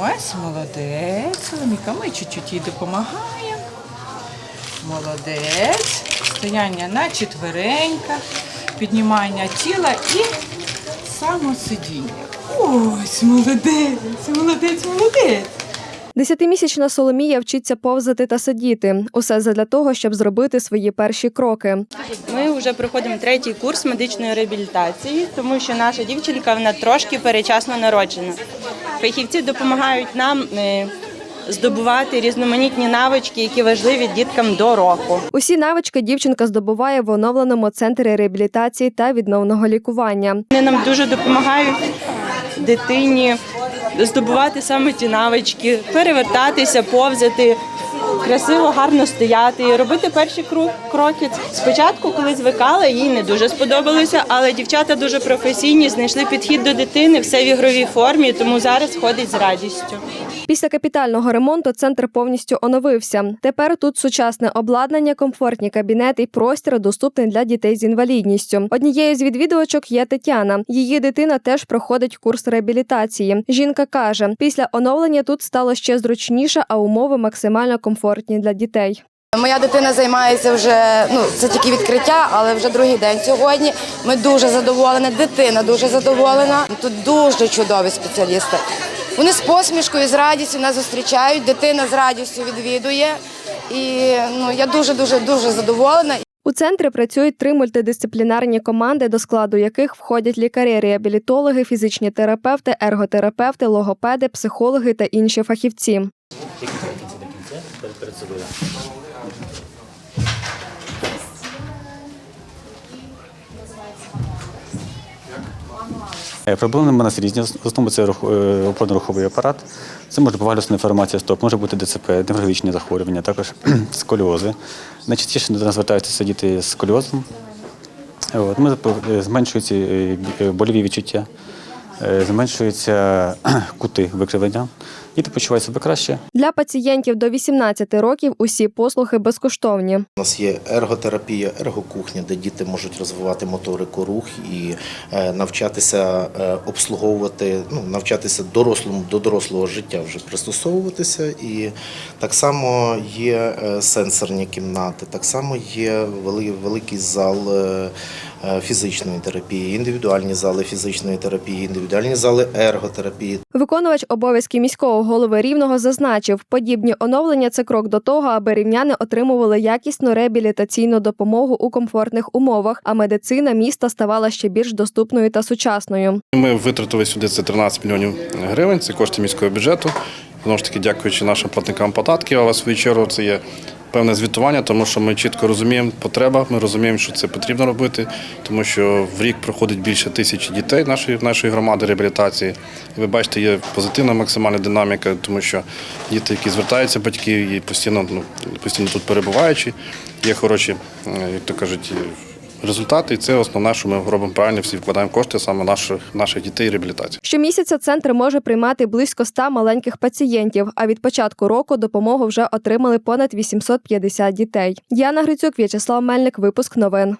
Ось, молодець. Соломіка, ми чуть-чуть їй допомагаємо. Молодець. Стояння на четвереньках, піднімання тіла і самосидіння. Ось, молодець, молодець, молодець. Десятимісячна Соломія вчиться повзати та сидіти. Усе задля того, щоб зробити свої перші кроки. Ми вже проходимо третій курс медичної реабілітації, тому що наша дівчинка вона трошки перечасно народжена. Фахівці допомагають нам е, здобувати різноманітні навички, які важливі діткам до року. Усі навички дівчинка здобуває в оновленому центрі реабілітації та відновного лікування. Вони нам дуже допомагають дитині здобувати саме ті навички, перевертатися, повзати, красиво, гарно стояти, і робити перші кроки. Спочатку, коли звикала, їй не дуже сподобалося, але дівчата дуже професійні, знайшли підхід до дитини, все в ігровій формі, тому зараз ходить з радістю. Після капітального ремонту центр повністю оновився. Тепер тут сучасне обладнання, комфортні кабінети і простір доступний для дітей з інвалідністю. Однією з відвідувачок є Тетяна. Її дитина теж проходить курс реабілітації. Жінка каже, після оновлення тут стало ще зручніше, а умови максимально комфортні для дітей. Моя дитина займається вже ну це тільки відкриття, але вже другий день сьогодні. Ми дуже задоволені. Дитина дуже задоволена. Тут дуже чудові спеціалісти. Вони з посмішкою, з радістю нас зустрічають. Дитина з радістю відвідує. І ну я дуже дуже дуже задоволена. У центрі працюють три мультидисциплінарні команди, до складу яких входять лікарі, реабілітологи, фізичні терапевти, ерготерапевти, логопеди, психологи та інші фахівці. Е, Проблеми в нас різні. В основному це е, опорно-руховий апарат. Це може бути валюсна деформація стоп, може бути ДЦП, неврологічні захворювання, також сколіози. Найчастіше до нас звертаються діти з сколіозом. Ми е, зменшуються бі- е, больові відчуття, зменшуються кути викривлення. Діти почувають себе краще. Для пацієнтів до 18 років усі послуги безкоштовні. У нас є ерготерапія, ергокухня, де діти можуть розвивати моторику рух і е, навчатися е, обслуговувати, ну, навчатися дорослому до дорослого життя вже пристосовуватися. І так само є е, сенсорні кімнати, так само є великий зал е, е, фізичної терапії, індивідуальні зали фізичної терапії, індивідуальні зали ерготерапії. Виконувач обов'язків міського голови рівного зазначив, подібні оновлення це крок до того, аби рівняни отримували якісну реабілітаційну допомогу у комфортних умовах, а медицина міста ставала ще більш доступною та сучасною. Ми витратили сюди це 13 мільйонів гривень, це кошти міського бюджету. Знову ж таки, дякуючи нашим платникам податків, але в свою чергу це є певне звітування, тому що ми чітко розуміємо потреба, ми розуміємо, що це потрібно робити, тому що в рік проходить більше тисячі дітей нашої, нашої громади реабілітації. І ви бачите, є позитивна максимальна динаміка, тому що діти, які звертаються батьки і постійно, ну, постійно тут перебуваючи, є хороші, е, як то кажуть, результати. І це основне, що ми робимо правильно, всі вкладаємо кошти саме наших, наших дітей Реабілітації. Щомісяця центр може приймати близько 100 маленьких пацієнтів. А від початку року допомогу вже отримали понад 850 дітей. Діана Грицюк, В'ячеслав Мельник, випуск новин.